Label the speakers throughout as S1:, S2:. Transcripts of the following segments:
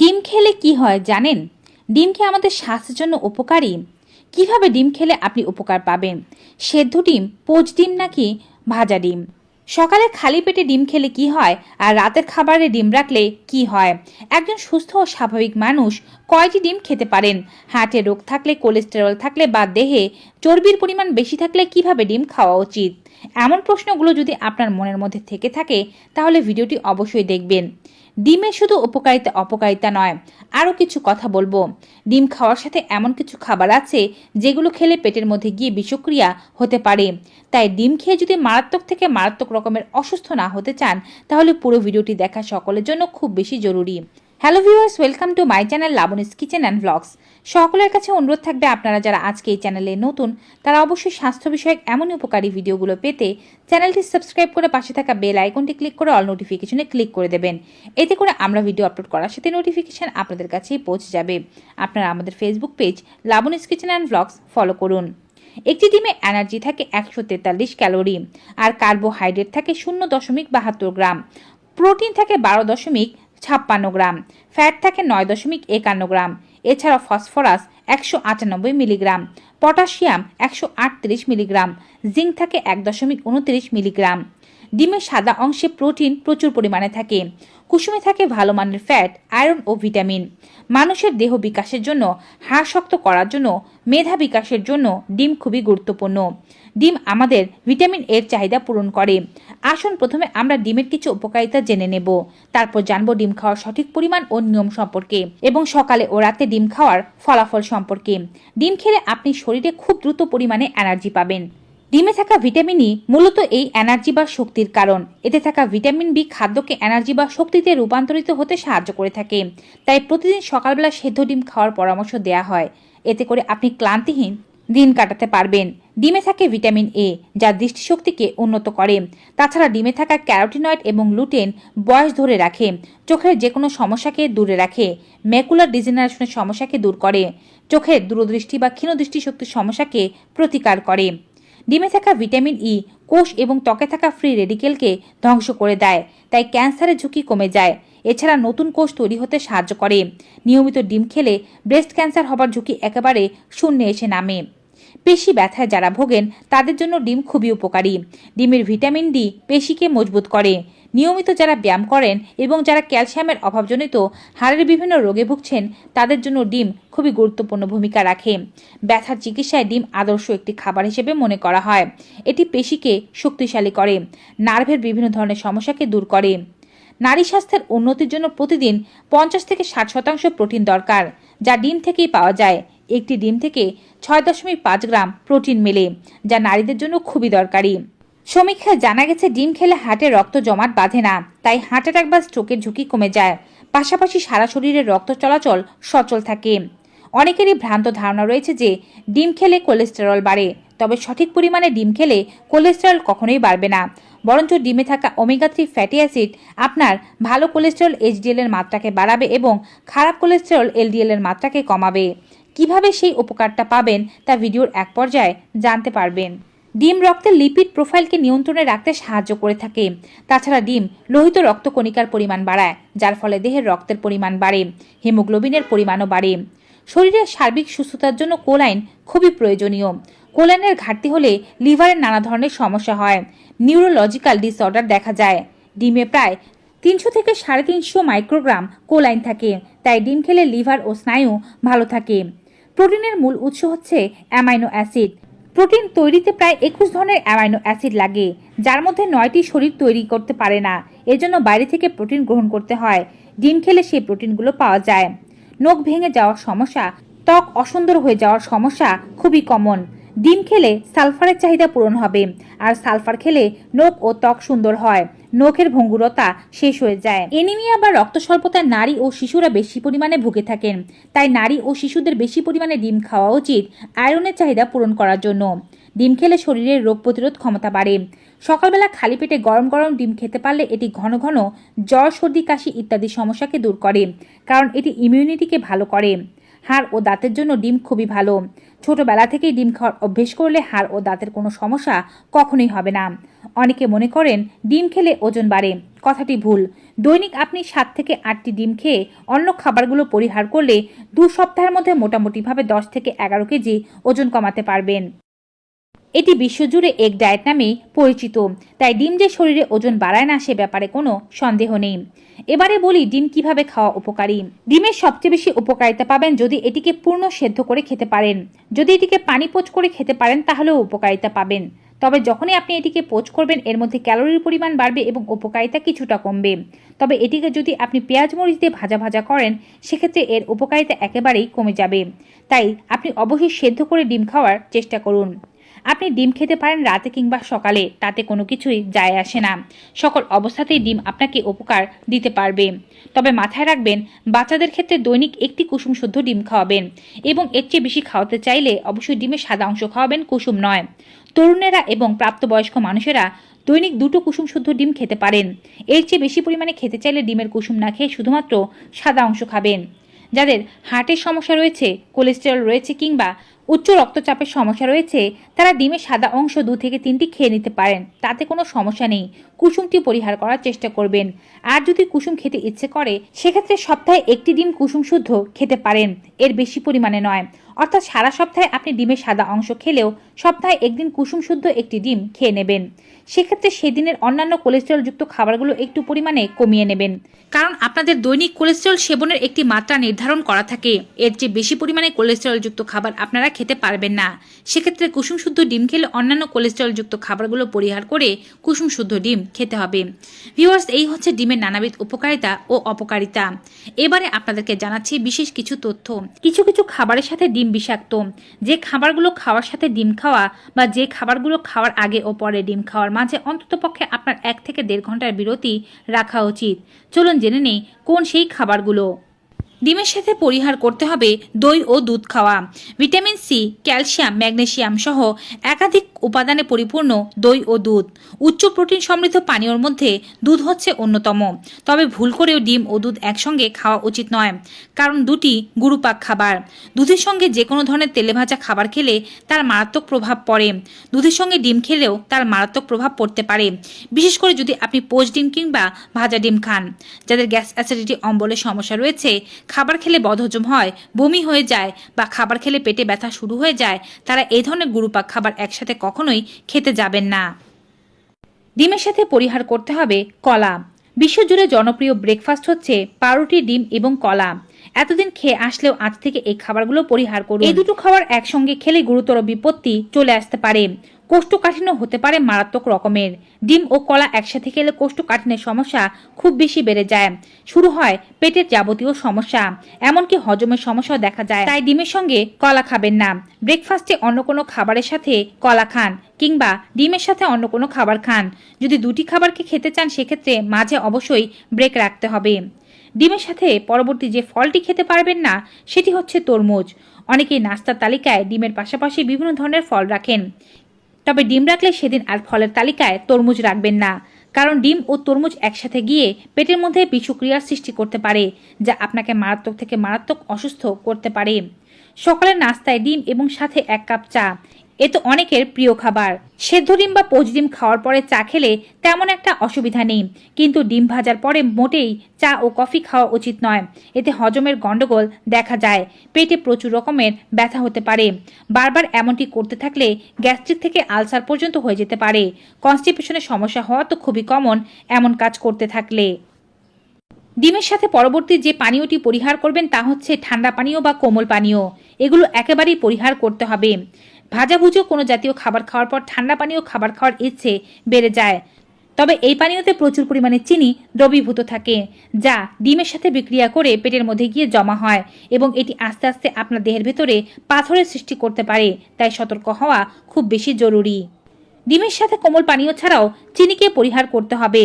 S1: ডিম খেলে কি হয় জানেন? ডিম খেয়ে আমাদের স্বাস্থ্যের জন্য উপকারী। কীভাবে ডিম খেলে আপনি উপকার পাবেন? সেদ্ধ ডিম, পোচ ডিম নাকি ভাজা ডিম? সকালে খালি পেটে ডিম খেলে কি হয় আর রাতের খাবারে ডিম রাখলে কি হয়? একজন সুস্থ ও স্বাভাবিক মানুষ কয়টি ডিম খেতে পারেন? হার্টে রোগ থাকলে, কোলেস্টেরল থাকলে বা দেহে চর্বির পরিমাণ বেশি থাকলে কীভাবে ডিম খাওয়া উচিত? এমন প্রশ্নগুলো যদি আপনার মনের মধ্যে থেকে থাকে, তাহলে ভিডিওটি অবশ্যই দেখবেন। ডিমের শুধু উপকারিতা, অপকারিতা নয়, আরও কিছু কথা বলব। ডিম খাওয়ার সাথে এমন কিছু খাবার আছে যেগুলো খেলে পেটের মধ্যে গিয়ে বিষক্রিয়া হতে পারে। তাই ডিম খেয়ে যদি মারাত্মক থেকে মারাত্মক রকমের অসুস্থ না হতে চান, তাহলে পুরো ভিডিওটি দেখা সকলের জন্য খুব বেশি জরুরি। Hello viewers, welcome to my channel Labani's kitchen and blogs. সকলের কাছে অনুরোধ থাকবে আপনারা যারা আজকে এই চ্যানেলে নতুন, তারা অবশ্যই স্বাস্থ্য বিষয়ক এমনই উপকারী ভিডিওগুলো পেতে চ্যানেলটি সাবস্ক্রাইব করে পাশে থাকা বেল আইকনটি ক্লিক করে অল নোটিফিকেশনে ক্লিক করে দেবেন। এতে করে আমরা ভিডিও আপলোড করার সাথে নোটিফিকেশন আপনাদের কাছেই পৌঁছে যাবে। আপনারা আমাদের Facebook page Labani's kitchen and blogs follow করুন। একটি ডিমে এনার্জি থাকে একশো তেতাল্লিশ ক্যালোরি আর কার্বোহাইড্রেট থাকে শূন্য দশমিক বাহাত্তর গ্রাম। প্রোটিন থাকে বারো দশমিক ছাপ্পান্ন গ্রাম। ফ্যাট থাকে নয় দশমিক একান্ন গ্রাম। এছাড়া ফসফরাস একশো আটানব্বই মিলিগ্রাম। পটাশিয়াম একশো আটত্রিশ মিলিগ্রাম। জিঙ্ক থাকে এক দশমিক উনত্রিশ মিলিগ্রাম। ডিমের সাদা অংশে প্রোটিন প্রচুর পরিমাণে থাকে। কুসুমে থাকে ভালো মানের ফ্যাট, আয়রন ও ভিটামিন। মানুষের দেহ বিকাশের জন্য হাড় শক্ত করার জন্য, মেধা বিকাশের জন্য ডিম খুবই গুরুত্বপূর্ণ। ডিম আমাদের ভিটামিন এর চাহিদা পূরণ করে। আসুন প্রথমে আমরা ডিমের কিছু উপকারিতা জেনে নেব। তারপর জানব ডিম খাওয়ার সঠিক পরিমাণ ও নিয়ম সম্পর্কে এবং সকালে ও রাতে ডিম খাওয়ার ফলাফল সম্পর্কে। ডিম খেলে আপনি শরীরে খুব দ্রুত পরিমাণে এনার্জি পাবেন। ডিমে থাকা ভিটামিনই মূলত এই এনার্জি বা শক্তির কারণ। এতে থাকা ভিটামিন বি খাদ্যকে এনার্জি বা শক্তিতে রূপান্তরিত হতে সাহায্য করে থাকে। তাই প্রতিদিন সকালবেলা সেদ্ধ ডিম খাওয়ার পরামর্শ দেওয়া হয়। এতে করে আপনি ক্লান্তিহীন দিন কাটাতে পারবেন। ডিমে থাকে ভিটামিন এ, যা দৃষ্টিশক্তিকে উন্নত করে। তাছাড়া ডিমে থাকা ক্যারোটিনয়েড এবং লুটেন বয়স ধরে রাখে, চোখের যে কোনো সমস্যাকে দূরে রাখে, ম্যাকুলার ডিজেনারেশনের সমস্যাকে দূর করে, চোখের দূরদৃষ্টি বা ক্ষীণ দৃষ্টিশক্তির সমস্যাকে প্রতিকার করে। ডিমে থাকা ভিটামিন ই, কোষ এবং ত্বকে থাকা ফ্রি রেডিকেলকে ধ্বংস করে দেয়, তাই ক্যান্সারের ঝুঁকি কমে যায়। এছাড়া নতুন কোষ তৈরি হতে সাহায্য করে। নিয়মিত ডিম খেলে ব্রেস্ট ক্যান্সার হবার ঝুঁকি একেবারে শূন্যে এসে নামে। পেশি ব্যথায় যারা ভোগেন, তাদের জন্য ডিম খুবই উপকারী। ডিমের ভিটামিন ডি পেশিকে মজবুত করে। নিয়মিত যারা ব্যায়াম করেন এবং যারা ক্যালসিয়ামের অভাবজনিত হাড়ের বিভিন্ন রোগে ভুগছেন, তাদের জন্য ডিম খুবই গুরুত্বপূর্ণ ভূমিকা রাখে। ব্যথার চিকিৎসায় ডিম আদর্শ একটি খাবার হিসেবে মনে করা হয়। এটি পেশিকে শক্তিশালী করে, নার্ভের বিভিন্ন ধরনের সমস্যাকে দূর করে। নারী স্বাস্থ্যের উন্নতির জন্য প্রতিদিন পঞ্চাশ থেকে ষাট শতাংশ প্রোটিন দরকার। যা ডিম থেকেই পাওয়া যায়। একটি ডিম থেকে ছয় দশমিক পাঁচ গ্রাম প্রোটিন মেলে, যা নারীদের জন্য খুবই দরকারি। সমীক্ষায় জানা গেছে, ডিম খেলে হার্টে রক্ত জমাট বাঁধে না, তাই হার্ট অ্যাটাক বা স্ট্রোকের ঝুঁকি কমে যায়। পাশাপাশি সারা শরীরে রক্ত চলাচল সচল থাকে। অনেকেরই ভ্রান্ত ধারণা রয়েছে যে, ডিম খেলে কোলেস্টেরল বাড়ে, তবে সঠিক পরিমাণে ডিম খেলে কোলেস্টেরল কখনোই বাড়বে না। বরঞ্চ ডিমে থাকা ওমেগা থ্রি ফ্যাটি অ্যাসিড আপনার ভালো কোলেস্টেরল এইচডিএল এর মাত্রাকে বাড়াবে এবং খারাপ কোলেস্টেরল এলডিএল এর মাত্রাকে কমাবে। কীভাবে সেই উপকারটা পাবেন তা ভিডিওর এক পর্যায়ে জানতে পারবেন। ডিম রক্তের লিপিড প্রোফাইলকে নিয়ন্ত্রণে রাখতে সাহায্য করে থাকে। তাছাড়া ডিম লোহিত রক্তকণিকার পরিমাণ বাড়ায়, যার ফলে দেহের রক্তের পরিমাণ বাড়ে, হিমোগ্লোবিনের পরিমাণও বাড়ে। শরীরের সার্বিক সুস্থতার জন্য কোলাইন খুবই প্রয়োজনীয়। কোলাইনের ঘাটতি হলে লিভারের নানা ধরনের সমস্যা হয়। নিউরোলজিক্যাল ডিসঅর্ডার দেখা যায়। ডিমে প্রায় তিনশো থেকে সাড়ে তিনশো মাইক্রোগ্রাম কোলাইন থাকে, তাই ডিম খেলে লিভার ও স্নায়ু ভালো থাকে। প্রোটিনের মূল উৎস হচ্ছে অ্যামাইনো অ্যাসিড। প্রোটিন তৈরিতে প্রায় একুশ ধরনের অ্যামাইনো অ্যাসিড লাগে, যার মধ্যে নয়টি শরীর তৈরি করতে পারে না, এজন্য বাইরে থেকে প্রোটিন গ্রহণ করতে হয়। ডিম খেলে সেই প্রোটিনগুলো পাওয়া যায়। নখ ভেঙে যাওয়ার সমস্যা, ত্বক অসুন্দর হয়ে যাওয়ার সমস্যা খুবই কমন। ডিম খেলে সালফারের চাহিদা পূরণ হবে আর সালফার খেলে নখ ও ত্বক সুন্দর হয়। নখের ভঙ্গুরতা শেষ হয়ে যায়। এনিমিয়া বা রক্ত স্বল্পতায় নারী ও শিশুরা বেশি পরিমাণে ভুগে থাকেন। তাই নারী ও শিশুদের বেশি পরিমাণে ডিম খাওয়া উচিত আয়রনের চাহিদা পূরণ করার জন্য। ডিম খেলে শরীরের রোগ প্রতিরোধ ক্ষমতা বাড়ে। সকালবেলা খালি পেটে গরম গরম ডিম খেতে পারলে এটি ঘন ঘন জ্বর, সর্দি, কাশি ইত্যাদি সমস্যাকে দূর করে, কারণ এটি ইমিউনিটিকে ভালো করে। হাড় ও দাঁতের জন্য ডিম খুবই ভালো। ছোটবেলা থেকেই ডিম খাওয়ার অভ্যেস করলে হাড় ও দাঁতের কোনো সমস্যা কখনোই হবে না। অনেকে মনে করেন ডিম খেলে ওজন বাড়ে। কথাটি ভুল। দৈনিক আপনি সাত থেকে আটটি ডিম খেয়ে অন্য খাবারগুলো পরিহার করলে দু সপ্তাহের মধ্যে মোটামুটিভাবে দশ থেকে এগারো কেজি ওজন কমাতে পারবেন। এটি বিশ্বজুড়ে এক ডায়েট নামে পরিচিত। তাই ডিম যে শরীরে ওজন বাড়ায় না সে ব্যাপারে কোনো সন্দেহ নেই। এবারে বলি, ডিম কীভাবে খাওয়া উপকারী? ডিমের সবচেয়ে বেশি উপকারিতা পাবেন যদি এটিকে পূর্ণ সেদ্ধ করে খেতে পারেন। যদি এটিকে পানি পোচ করে খেতে পারেন, তাহলেও উপকারিতা পাবেন। তবে যখনই আপনি এটিকে পোচ করবেন, এর মধ্যে ক্যালোরির পরিমাণ বাড়বে এবং উপকারিতা কিছুটা কমবে। তবে এটিকে যদি আপনি পেঁয়াজ মরিচ দিয়ে ভাজা ভাজা করেন, সেক্ষেত্রে এর উপকারিতা একেবারেই কমে যাবে। তাই আপনি অবশ্যই সেদ্ধ করে ডিম খাওয়ার চেষ্টা করুন। আপনি ডিম খেতে পারেন রাতে কিংবা সকালে, তাতে কোনো কিছুই যায় আসে না। সকল অবস্থাতেই ডিম আপনাকে উপকার দিতে পারবে। তবে মাথায় রাখবেন, বাচ্চাদের ক্ষেত্রে দৈনিক একটি কুসুম শুদ্ধ ডিম খাওয়াবেন এবং এর চেয়ে বেশি খাওয়াতে চাইলে অবশ্যই ডিমের সাদা অংশ খাওয়াবেন কুসুম নয়। তরুণেরা এবং প্রাপ্তবয়স্ক মানুষেরা দৈনিক দুটো কুসুম শুদ্ধ ডিম খেতে পারেন। এর চেয়ে বেশি পরিমাণে খেতে চাইলে ডিমের কুসুম না খেয়ে শুধুমাত্র সাদা অংশ খাবেন। যাদের হার্টের সমস্যা রয়েছে, কোলেস্টেরল রয়েছে কিংবা উচ্চ রক্তচাপের সমস্যা রয়েছে, তারা ডিমের সাদা অংশ দু থেকে তিনটি খেয়ে নিতে পারেন, তাতে কোনো সমস্যা নেই। কুসুমটি পরিহার করার চেষ্টা করবেন। আর যদি কুসুম খেতে ইচ্ছে করে, সেক্ষেত্রে সপ্তাহে একটি ডিম কুসুম শুদ্ধ খেতে পারেন। এর বেশি পরিমাণে নয়। অর্থাৎ সারা সপ্তাহে আপনি ডিমের সাদা অংশ খেলেও সপ্তাহে একদিন কুসুম শুদ্ধ একটি ডিম খেয়ে নেবেন। সেক্ষেত্রে সেদিনের অন্যান্য কোলেস্টেরলযুক্ত খাবারগুলো একটু পরিমাণে কমিয়ে নেবেন। কারণ আপনাদের দৈনিক কোলেস্টেরল সেবনের একটি মাত্রা নির্ধারণ করা থাকে। এর চেয়ে বেশি পরিমাণে কোলেস্টেরলযুক্ত খাবার আপনারা খেতে পারবেন না। সেক্ষেত্রে কুসুম শুদ্ধ ডিম খেলে অন্যান্য কোলেস্টেরলযুক্ত খাবারগুলো পরিহার করে কুসুম শুদ্ধ ডিম খেতে হবে। ভিউয়ার্স এই হচ্ছে ডিমের নানাবিধ উপকারিতা ও অপকারিতা। এবারে আপনাদেরকে জানাচ্ছি বিশেষ কিছু তথ্য। কিছু কিছু খাবারের সাথে ডিম বিষাক্ত। যে খাবারগুলো খাওয়ার সাথে ডিম খাওয়া বা যে খাবারগুলো খাওয়ার আগে ও পরে ডিম খাওয়ার মাঝে অন্ততপক্ষে আপনার এক থেকে দেড় ঘণ্টার বিরতি রাখা উচিত। চলুন জেনে নেই কোন সেই খাবারগুলো। ডিমের সাথে পরিহার করতে হবে দই ও দুধ খাওয়া। ভিটামিন সি, ক্যালসিয়াম, ম্যাগনেসিয়াম সহ একাধিক উপাদানে পরিপূর্ণ দই ও দুধ। উচ্চ প্রোটিন সমৃদ্ধ পানীয়র মধ্যে দুধ হচ্ছে অন্যতম। তবে ভুল করেও ডিম ও দুধ একসঙ্গে খাওয়া উচিত নয়, কারণ দুটি গুরুপাক খাবার। দুধের সঙ্গে যে কোনো ধরনের তেলে ভাজা খাবার খেলে তার মারাত্মক প্রভাব পড়ে। দুধের সঙ্গে ডিম খেলেও তার মারাত্মক প্রভাব পড়তে পারে। বিশেষ করে যদি আপনি পোচ ডিম কিংবা ভাজা ডিম খান, যাদের গ্যাস অ্যাসিডিটি, অম্বলের সমস্যা রয়েছে খাবার খেলে বদহজম হয়, বমি হয়ে যায় বা খাবার খেলে পেটে ব্যথা শুরু হয়ে যায়, তারা এই ধরনের গুরুপাক খাবার একসাথে কখনোই খেতে যাবেন না। ডিমের সাথে পরিহার করতে হবে কলা। বিশ্বজুড়ে জনপ্রিয় ব্রেকফাস্ট হচ্ছে পাউরুটি, ডিম এবং কলা। এতদিন খেয়ে আসলেও আজ থেকে এই খাবারগুলো পরিহার করুন। এই দুটো খাবার একসঙ্গে খেলে গুরুতর বিপত্তি চলে আসতে পারে। কোষ্ঠকাঠিন্য হতে পারে মারাত্মক রকমের। ডিম ও কলা একসাথে খেলে কোষ্ঠকাঠিন্যের সমস্যা খুব বেশি বেড়ে যায়। শুরু হয় পেটের যাবতীয় সমস্যা, এমনকি হজমের সমস্যাও দেখা যায়। তাই ডিমের সঙ্গে কলা খাবেন না। ব্রেকফাস্টে অন্য কোনো খাবারের সাথে কলা খান, কিংবা ডিমের সাথে অন্য কোনো খাবার খান। যদি দুটি খাবারকে খেতে চান, সেক্ষেত্রে মাঝে অবশ্যই ব্রেক রাখতে হবে। ডিমের সাথে পরবর্তী যে ফলটি খেতে পারবেন না, সেটি হচ্ছে তরমুজ। অনেকেই নাস্তার তালিকায় ডিমের পাশাপাশি বিভিন্ন ধরনের ফল রাখেন। তবে ডিম রাখলে সেদিন আর ফলের তালিকায় তরমুজ রাখবেন না। কারণ ডিম ও তরমুজ একসাথে গিয়ে পেটের মধ্যে বিষক্রিয়ার সৃষ্টি করতে পারে, যা আপনাকে মারাত্মক থেকে মারাত্মক অসুস্থ করতে পারে। সকালের নাস্তায় ডিম এবং সাথে এক কাপ চা। এ তো অনেকের প্রিয় খাবার। সেদ্ধ ডিম বা পোচ ডিম খাওয়ার পরে চা খেলে তেমন একটা অসুবিধা নেই। কিন্তু ডিম ভাজার পরে মোটেই চা ও কফি খাওয়া উচিত নয়। এতে হজমের গন্ডগোল দেখা যায়। পেটে প্রচুর রকমের ব্যথা হতে পারে। বারবার এমনটি করতে থাকলে গ্যাস্ট্রিক থেকে আলসার পর্যন্ত হয়ে যেতে পারে। কনস্টিপেশনের সমস্যা হওয়া তো খুবই কমন এমন কাজ করতে থাকলে। ডিমের সাথে পরবর্তী যে পানীয়টি পরিহার করবেন তা হচ্ছে ঠান্ডা পানীয় বা কোমল পানীয়। এগুলো একেবারেই পরিহার করতে হবে। ভাজাভুজো কোনো জাতীয় খাবার খাওয়ার পর ঠান্ডা পানীয় খাবার খাওয়ার ইচ্ছে বেড়ে যায়। তবে এই পানীয়তে প্রচুর পরিমাণে চিনি দ্রবীভূত থাকে, যা ডিমের সাথে বিক্রিয়া করে পেটের মধ্যে গিয়ে জমা হয় এবং এটি আস্তে আস্তে আপনার দেহের ভেতরে পাথরের সৃষ্টি করতে পারে, তাই সতর্ক হওয়া খুব বেশি জরুরি। ডিমের সাথে কোমল পানীয় ছাড়াও চিনিকে পরিহার করতে হবে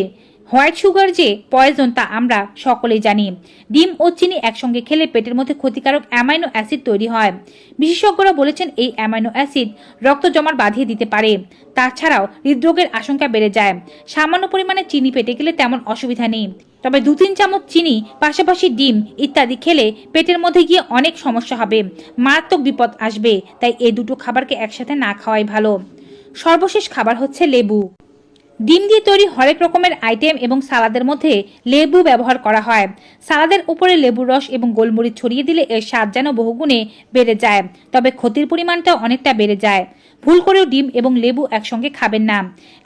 S1: হোয়াইট সুগার যে পয়জন তা আমরা সকলেই জানি। ডিম ও চিনি একসঙ্গে খেলে পেটের মধ্যে ক্ষতিকারক অ্যামাইনো অ্যাসিড তৈরি হয়। বিশেষজ্ঞরা বলেছেন এই অ্যামাইনো অ্যাসিড রক্ত জমাট বাঁধিয়ে দিতে পারে। তাছাড়াও হৃদরোগের আশঙ্কা বেড়ে যায়। সামান্য পরিমাণে চিনি পেটে গেলে তেমন অসুবিধা নেই। তবে দু তিন চামচ চিনি, পাশাপাশি ডিম ইত্যাদি খেলে পেটের মধ্যে গিয়ে অনেক সমস্যা হবে। মারাত্মক বিপদ আসবে। তাই এই দুটো খাবারকে একসাথে না খাওয়াই ভালো। সর্বশেষ খাবার হচ্ছে লেবু। ডিম দিয়ে তৈরি হরেক রকমের আইটেম এবং সালাদের মধ্যে লেবু ব্যবহার করা হয়। সালাদের উপরে লেবুর রস এবং গোলমরিচ ছড়িয়ে দিলে এর স্বাদ যেন বহুগুণে বেড়ে যায়, তবে ক্ষতির পরিমাণটা অনেকটা বেড়ে যায়। ভুল করেও ডিম এবং লেবু একসঙ্গে খাবেন না।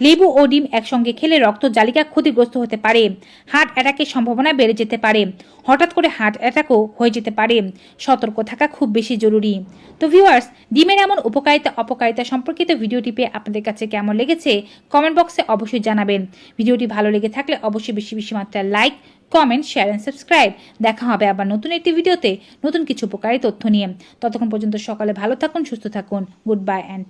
S1: লেবু ও ডিম একসঙ্গে খেলে রক্ত জালিকা ক্ষতিগ্রস্ত হতে পারে। হার্ট অ্যাটাকের সম্ভাবনা বেড়ে যেতে পারে। হঠাৎ করে হার্ট অ্যাটাকও হয়ে যেতে পারে। সতর্ক থাকা খুব বেশি জরুরি। তো ভিউয়ার্স, ডিমের এমন উপকারিতা, অপকারিতা সম্পর্কিত ভিডিওটি পেয়ে আপনাদের কাছে কেমন লেগেছে কমেন্ট বক্সে অবশ্যই জানাবেন। ভিডিওটি ভালো লেগে থাকলে অবশ্যই বেশি বেশি মাত্রায় like, comment, share and subscribe. দেখা হবে আবার নতুন একটি ভিডিওতে নতুন কিছু উপকারী তথ্য নিয়ে। ততক্ষণ পর্যন্ত সকালে ভালো থাকুন, সুস্থ থাকুন। Good bye and